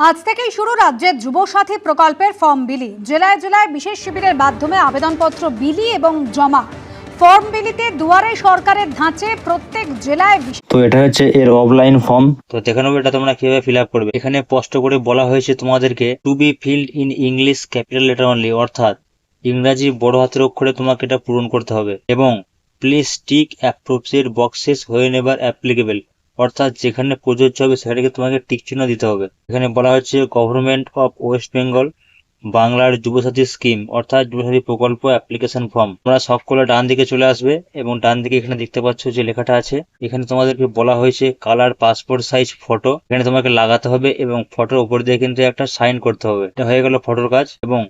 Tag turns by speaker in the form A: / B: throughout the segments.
A: আজ থেকেই শুরু রাজ্যের যুবসাথী প্রকল্পের ফর্ম বিলি। জেলায় জেলায় বিশেষ শিবিরের মাধ্যমে আবেদনপত্র বিলি এবং জমা। ফর্ম বিলিতে দুয়ারে সরকারের ধাঁচে প্রত্যেক জেলায়
B: তো এটা হচ্ছে এর অফলাইন ফর্ম তো দেখে নেব এটা তোমরা কীভাবে ফিল আপ করবে। এখানে স্পষ্ট করে বলা হয়েছে তোমাদেরকে to be filled in English capital letter only অর্থাৎ ইংরাজি বড় হাতের অক্ষরে তোমাকে এটা পূরণ করতে হবে এবং প্লিজ টিক অ্যাপ্রোপ্রিয়েট বক্সেস হয়ে নেবার অ্যাপ্লিকেবল অর্থাৎ যেখানে প্রযোজ্য হবে সেখানে তোমাকে টিক চিহ্ন দিতে হবে। এখানে বলা হচ্ছে গভর্নমেন্ট অফ ওয়েস্ট বেঙ্গল বাংলার যুবসাথী স্কিম অর্থাৎ যুবসাথী প্রকল্প অ্যাপ্লিকেশন ফর্ম তোমরা সবগুলো ডান দিকে চলে আসবে এবং ডান দিকে এখানে দেখতে পাচ্ছ যে লেখাটা আছে। এখানে তোমাদেরকে বলা হয়েছে কালার পাসপোর্ট সাইজ ফটো এখানে তোমাকে লাগাতে হবে এবং ফটোর উপর দিয়ে কিন্তু একটা সাইন করতে হবে। এটা হয়ে গেল ফটোর কাজ এবং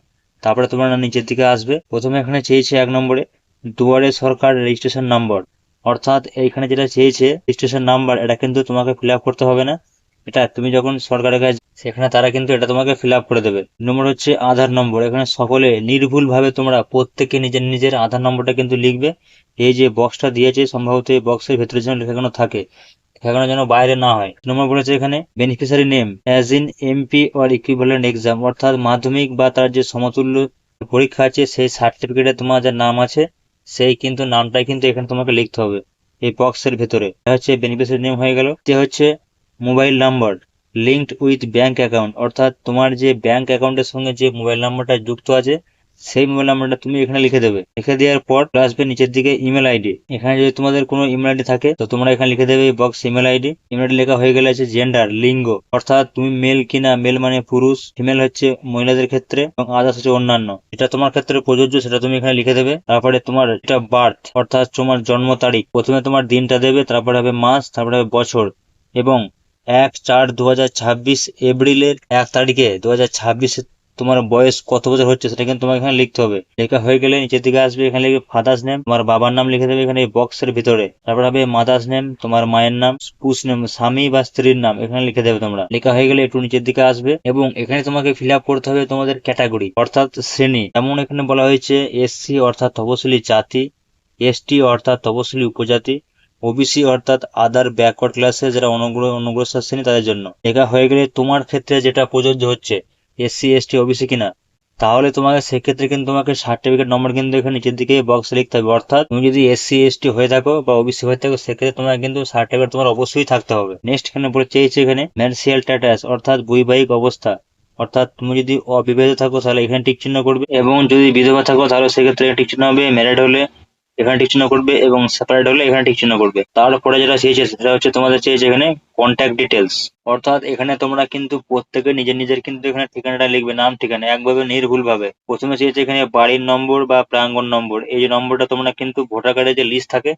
B: তারপরে তোমরা নিচের দিকে আসবে। প্রথমে এখানে চেয়েছে এক নম্বরে দুয়ারে সরকার রেজিস্ট্রেশন নাম্বার অর্থাৎ এইখানে যেটা চেয়েছে রেজিস্ট্রেশন নাম্বার এটা কিন্তু তোমাকে ফিল করতে হবে না। এটা তুমি যখন সরকারের কাছে সেখানে তারা কিন্তু এটা তোমাকে ফিল করে দেবে। নম্বর হচ্ছে আধার নম্বর এখানে সকলে নির্ভুল ভাবে তোমরা প্রত্যেকে নিজের নিজের আধার নম্বরটা কিন্তু লিখবে। এই যে বক্সটা দিয়েছে, সম্ভবত এই বক্সের ভেতরে যেন লেখানো থাকে, লেখানো যেন বাইরে না হয়। নম্বর বলেছে এখানে beneficiary name as in MP or equivalent exam অর্থাৎ মাধ্যমিক বা তার যে সমতুল্য পরীক্ষা আছে, সেই সার্টিফিকেটে তোমার যার নাম আছে সেই কিন্তু নামটাই কিন্তু এখানে তোমাকে লিখতে হবে। এই বক্সের ভেতরে। এটা হচ্ছে বেনিফিশিয়ারি নেম হয়ে গেল। যে হচ্ছে mobile number linked with bank account অর্থাৎ তোমার যে ব্যাঙ্ক অ্যাকাউন্টের সঙ্গে যে মোবাইল নাম্বারটা যুক্ত আছে সেই মোবাইল নাম্বারটা তুমি এখানে লিখে দেবে। লিখে দেওয়ার পর আসবে নিচের দিকে ইমেল আইডি এখানে যদি তোমাদের কোনো ইমেল আইডি থাকে, তো তোমরা এখানে লিখে দেবে box email ID email ID লেখা হয়ে গেলে আছে জেন্ডার লিঙ্গ অর্থাৎ তুমি মেল কিনা মেল মানে পুরুষ ফিমেল হচ্ছে মহিলাদের ক্ষেত্রে এবং আদার্স হচ্ছে অন্যান্য। এটা তোমার ক্ষেত্রে প্রযোজ্য, সেটা তুমি এখানে লিখে দেবে। তারপরে তোমার এটা বার্থ অর্থাৎ তোমার জন্ম তারিখ। প্রথমে তোমার দিনটা দেবে, তারপরে হবে মাস, তারপরে হবে বছর। এবং এক চার দু হাজার ছাব্বিশ এপ্রিলের এক তারিখে দু হাজার ছাব্বিশে তোমার বয়স কত বছর হচ্ছে সেটা কিন্তু তোমাকে এখানে লিখতে হবে। লেখা হয়ে গেলে নিচের দিকে আসবে, এখানে লিখবে ফাদার্স নেম তোমার বাবার নাম লিখে দেবে এখানে বক্সের ভিতরে। তারপর হবে মাদার্স নেম তোমার মায়ের নাম স্পুস নেম স্বামী বা স্ত্রীর নাম, এখানে লিখে দেবে তোমরা। লেখা হয়ে গেলে একটু নিচের দিকে আসবে এবং এখানে তোমাকে ফিল করতে হবে তোমাদের ক্যাটাগরি অর্থাৎ শ্রেণি। যেমন এখানে বলা হয়েছে এসসি অর্থাৎ তপশিলি জাতি এসটি অর্থাৎ তপশিলি উপজাতি ওবিসি অর্থাৎ আদার ব্যাকওয়ার্ড ক্লাসে যারা অনুগ্রহ অনুগ্রসর শ্রেণি, তাদের জন্য। লেখা হয়ে গেলে তোমার ক্ষেত্রে যেটা প্রযোজ্য হচ্ছে এসসি এসটি ওবিসি কিনা? তাহলে তোমাকে সেক্ষেত্রে কিন্তু তোমাকে সার্টিফিকেট নম্বর কিন্তু এখানে নিচের দিকে বক্সে লিখতে হবে। অর্থাৎ তুমি যদি এসসি এসটি হয়ে থাকো বা ওবিসি হয়ে থাকো, সেক্ষেত্রে তোমার কিন্তু সার্টিফিকেট তোমার অবশ্যই থাকতে হবে। নেক্সট এখানে বলে চেয়েছে এখানে ম্যানসিয়াল স্ট্যাটাস অর্থাৎ বৈবাহিক অবস্থা। অর্থাৎ তুমি যদি অবিবাহিত থাকো, তাহলে এখানে টিক চিহ্ন করবে এবং যদি বিধবা থাকো, তাহলে সেক্ষেত্রে টিক চিহ্ন হবে। ম্যারিড হলে এখানে টিক চিহ্ন করবে এবং সেপারেট হলে এখানে টিক চিহ্ন করবে। তারপরে যেটা চেয়েছে সেটা হচ্ছে তোমাদের চেয়েছে এখানে কন্ট্যাক্ট ডিটেলস অর্থাৎ এখানে তোমরা কিন্তু প্রত্যেকে নিজের নিজের কিন্তু এখানে ঠিকানাটা লিখবে, নাম, ঠিকানা, একভাবে নির্ভুল ভাবে প্রথমে চেয়েছে এখানে বাড়ির নম্বর বা প্রাঙ্গন নম্বর, এই যে নম্বরটা তোমরা কিন্তু ভোটার কার্ডের যে লিস্ট থাকে,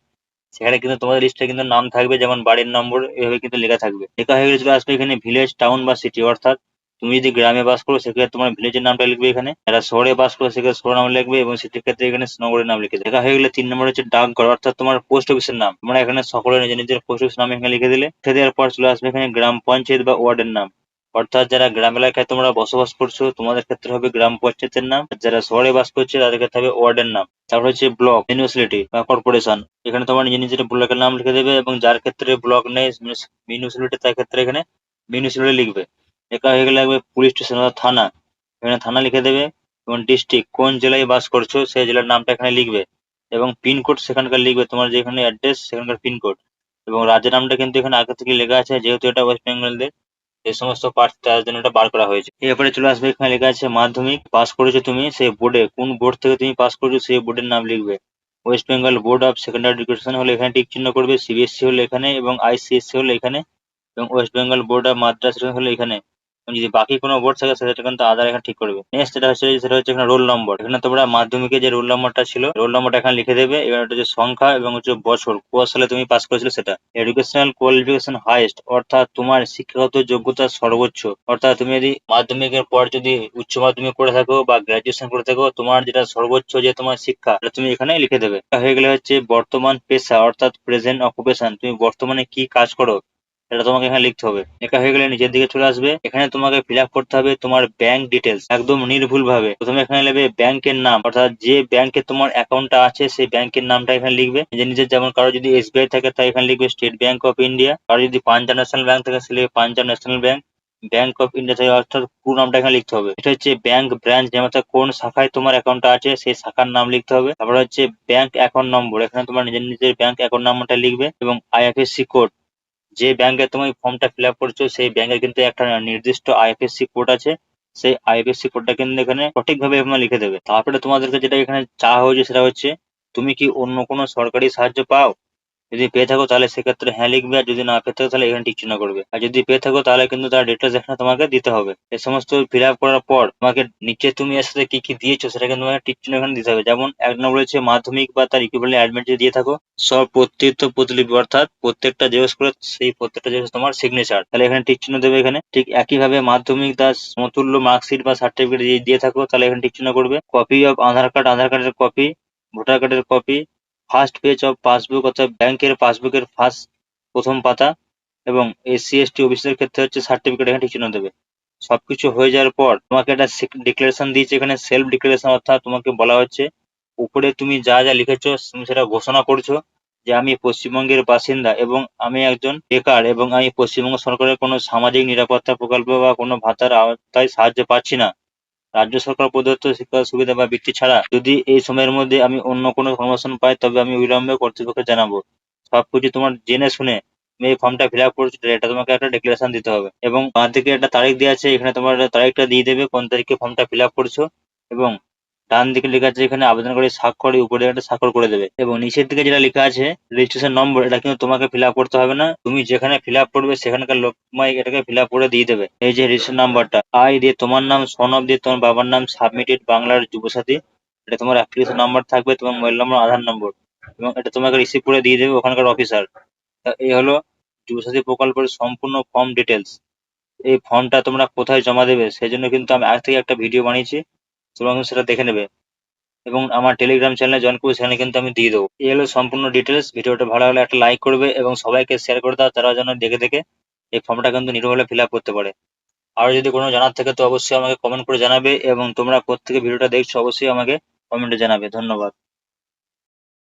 B: সেখানে কিন্তু তোমাদের লিস্টে কিন্তু নাম থাকবে, যেমন বাড়ির নম্বর, এভাবে কিন্তু লেখা থাকবে। লেখা হয়ে গেলে চলে আসবে এখানে ভিলেজ টাউন বা সিটি অর্থাৎ তুমি যদি গ্রামে বাস করো, সেক্ষেত্রে তোমার ভিলেজের নামটা লিখবে এখানে। যারা শহরে বাস করো, সেক্ষেত্রে শহর নাম লিখবে এবং সিটির ক্ষেত্রে এখানে নগরের নাম লিখে দেবে। লেখা হয়ে গেলে তিন নম্বর হচ্ছে ডাকঘর, অর্থাৎ তোমার পোস্ট অফিসের নাম। তোমরা এখানে সকলে নিজের নিজের পোস্ট অফিস নাম এখানে লিখে দিলে। লিখে দেওয়ার পর চলে আসবে এখানে গ্রাম পঞ্চায়েত বা ওয়ার্ডের নাম। অর্থাৎ যারা গ্রাম এলাকায় তোমরা বসবাস করছ, তোমাদের ক্ষেত্রে হবে গ্রাম পঞ্চায়েতের নাম। যারা শহরে বাস করছে, তাদের ক্ষেত্রে হবে ওয়ার্ডের নাম। তারপর হচ্ছে ব্লক মিউনিসিপালিটি বা কর্পোরেশন এখানে তোমার নিজের নিজের ব্লকের নাম লিখে দেবে এবং যার ক্ষেত্রে ব্লক নেই মিউনিসিপালিটি তার ক্ষেত্রে এখানে মিউনিসিপালিটি লিখবে। লেখা হয়ে গেলে একবার পুলিশ স্টেশন অর্থাৎ থানা, এখানে থানা লিখে দেবে এবং ডিস্ট্রিক্ট কোন জেলায় বাস করছ, সেই জেলার নামটা এখানে লিখবে এবং পিনকোড সেখানকার লিখবে, তোমার যেখানে অ্যাড্রেস সেখানকার পিনকোড এবং রাজ্যের নামটা কিন্তু এখানে আগে থেকে লেখা আছে, যেহেতু এটা ওয়েস্ট বেঙ্গলদের এই সমস্ত পার্ট তার জন্য এটা বার করা হয়েছে। এরপরে চলে আসবে এখানে লেখা আছে মাধ্যমিক পাস করেছ তুমি, সেই বোর্ডে কোন বোর্ড থেকে তুমি পাস করেছ, সেই বোর্ডের নাম লিখবে। West Bengal board of secondary education হলে এখানে টিক চিহ্ন করবে সিবিএসসি হলে এখানে এবং আইসিএসসি হলে এখানে এবং West Bengal board of Madras হলে এখানে। যদি বাকি কোনো বোর্ড থাকে সেটা কিন্তু আধার এখানে ঠিক করবে। নেক্সট যেটা হচ্ছে, সেটা হচ্ছে এখানে রোল নম্বর এখানে তোমরা মাধ্যমিকে যে রোল নম্বরটা ছিল রোল নম্বরটা এখানে লিখে দেবে। এবার এটা হচ্ছে সংখ্যা এবং হচ্ছে বছর। কোন সালে তুমি পাস করেছিলে সেটা। এডুকেশনাল কোয়ালিফিকেশন হাইস্ট অর্থাৎ তোমার শিক্ষাগত যোগ্যতা সর্বোচ্চ। অর্থাৎ তুমি যদি মাধ্যমিকের পর যদি উচ্চ মাধ্যমিক করে থাকো বা গ্রাজুয়েশন করে থাকো, তোমার যেটা সর্বোচ্চ যে তোমার শিক্ষা, সেটা তুমি এখানে লিখে দেবে। হয়ে গেলে হচ্ছে বর্তমান পেশা, অর্থাৎ প্রেজেন্ট অকুপেশন তুমি বর্তমানে কি কাজ করো? এটা তোমাকে এখানে লিখতে হবে। লেখা হয়ে গেলে নিচের দিকে চলে আসবে। এখানে তোমাকে ফিল করতে হবে তোমার ব্যাংক ডিটেলস একদম নির্ভুল ভাবে প্রথমে এখানে নেবে ব্যাংকের নাম, অর্থাৎ যে ব্যাংকে তোমার অ্যাকাউন্টটা আছে সেই ব্যাংকের নামটা এখানে লিখবে। নিজের নিজের যেমন কারও যদি এসবিআই থাকে তাই এখানে লিখবে স্টেট ব্যাংক অফ ইন্ডিয়া কারও যদি পাঞ্জাব ন্যাশনাল ব্যাংক থাকে সে লিখবে Punjab national bank bank of India থেকে অর্থাৎ পুরো নামটা এখানে লিখতে হবে। এটা হচ্ছে ব্যাংক ব্রাঞ্চ যেমন কোন শাখায় তোমার অ্যাকাউন্টটা আছে সেই শাখার নাম লিখতে হবে। তারপর হচ্ছে ব্যাংক অ্যাকাউন্ট নম্বর এখানে তোমার নিজের নিজের ব্যাংক অ্যাকাউন্ট নম্বরটা লিখবে এবং আইএফএসসি কোড যে ব্যাংকে তুমি ফর্মটা ফিল আপ করছ, সেই ব্যাংকের কিন্তু একটা নির্দিষ্ট আইএফএসসি কোড আছে। সেই আইএফএসসি কোডটা কিন্তু এখানে সঠিকভাবে লিখে দেবে। তারপরে তোমাদেরকে যেটা এখানে চাওয়া হয়েছে সেটা হচ্ছে, তুমি কি অন্য কোনো সরকারি সাহায্য পাও? যদি পেয়ে থাকো তাহলে সেক্ষেত্রে হ্যাঁ লিখবে, আর যদি না পেয়ে থাকো তাহলে এখানে টিকচিহ্ন করবে। আর যদি পেয়ে থাকো তাহলে কিন্তু তার ডিটেলস এখানে তোমাকে দিতে হবে। এই সমস্ত ফিল আপ করার পর তোমাকে নিচে তুমি এর সাথে কি কি দিয়েছ সেটা কিন্তু তোমাকে টিকচিহ্ন এখানে দিতে হবে। যেমন এক নম্বর হচ্ছে মাধ্যমিক বা তার ইকুইভ্যালেন্ট অ্যাডমিট যদি দিয়ে থাকো সব প্রত্যেক প্রতিলিপি অর্থাৎ প্রত্যেকটা জেরক্স করে সেই প্রত্যেকটা জেরক্স তোমার সিগনেচার তাহলে এখানে টিক চিহ্ন দেবে এখানে। ঠিক একইভাবে মাধ্যমিক তার সমতুল্য মার্কশিট বা সার্টিফিকেট দিয়ে থাকো, তাহলে এখানে টিক চিহ্ন করবে। Copy of Aadhaar card Aadhaar কার্ডের কপি ভোটার কার্ডের copy first page of passbook অর্থাৎ ব্যাংকের পাসবুকের ফার্স্ট প্রথম পাতা এবং এসসি এসটি ওবিসিদের ক্ষেত্রে হচ্ছে সার্টিফিকেট এখানে ঠিক চিহ্ন দেবে। সবকিছু হয়ে যাওয়ার পর তোমাকে একটা ডিক্লারেশন দিয়েছে এখানে সেলফ ডিক্লারেশন অর্থাৎ তোমাকে বলা হচ্ছে, উপরে তুমি যা যা লিখেছো তুমি সেটা ঘোষণা করছ যে আমি পশ্চিমবঙ্গের বাসিন্দা এবং আমি একজন বেকার এবং আমি পশ্চিমবঙ্গ সরকারের কোনো সামাজিক নিরাপত্তা প্রকল্প বা কোনো ভাতার আওতায় সাহায্য পাচ্ছি না। রাজ্য সরকার প্রদত্ত শিক্ষা সুবিধা বা বৃত্তি ছাড়া যদি এই সময়ের মধ্যে আমি অন্য কোনো কর্মসন পাই, তবে আমি অবিলম্বে কর্তৃপক্ষকে জানাব। সবকিছু তোমার জেনে শুনে আমি এই ফর্মটা ফিল আপ করছ এটা তোমাকে একটা ডিক্লারেশন দিতে হবে। এবং বাঁ দিকে একটা তারিখ দেওয়া আছে, এখানে তোমার তারিখটা দিয়ে দেবে, কোন তারিখে ফর্মটা ফিল আপ করছ, এবং ডান দিকে লেখা আছে, এখানে আবেদনকারী স্বাক্ষর উপরে একটা স্বাক্ষর করে দেবে। এবং নিচের দিকে যেটা লেখা আছে রেজিস্ট্রেশন নম্বর এটা কিন্তু তোমাকে ফিল করতে হবে না। তুমি যেখানে ফিল করবে, সেখানকার লোকমাই এটাকে ফিল করে দিয়ে দেবে। এই যে রেজিস্ট্রেশন নাম্বারটা আই দিয়ে তোমার নাম সন অফ দিয়ে তোমার বাবার নাম সাবমিটেড বাংলার যুবসাথী, এটা তোমার অ্যাপ্লিকেশন নাম্বার থাকবে, তোমার মোবাইল নম্বর আধার নম্বর এবং এটা তোমাকে রিসিভ করে দিয়ে দেবে ওখানকার অফিসার এই হলো যুবসাথী প্রকল্পের সম্পূর্ণ ফর্ম ডিটেলস এই ফর্মটা তোমরা কোথায় জমা দেবে সেই জন্য কিন্তু আমি আগে থেকে একটা ভিডিও বানিয়েছি। কিন্তু সেটা দেখে নেবে। এবং আমার টেলিগ্রাম চ্যানেলে জয়েন করবে, সেখানে কিন্তু আমি দিয়ে দেবো। এই হলো সম্পূর্ণ ডিটেলস ভিডিওটা ভালো হলে একটা লাইক করবে এবং সবাইকে শেয়ার করে দাও তারা যেন দেখে দেখে এই ফর্মটা কিন্তু নির্ভুলে ফিল আপ করতে পারে। আর যদি কোনো জানার থাকে তো অবশ্যই আমাকে কমেন্ট করে জানাবে এবং তোমরা প্রত্যেকে ভিডিওটা দেখছ, অবশ্যই আমাকে কমেন্টে জানাবে। ধন্যবাদ।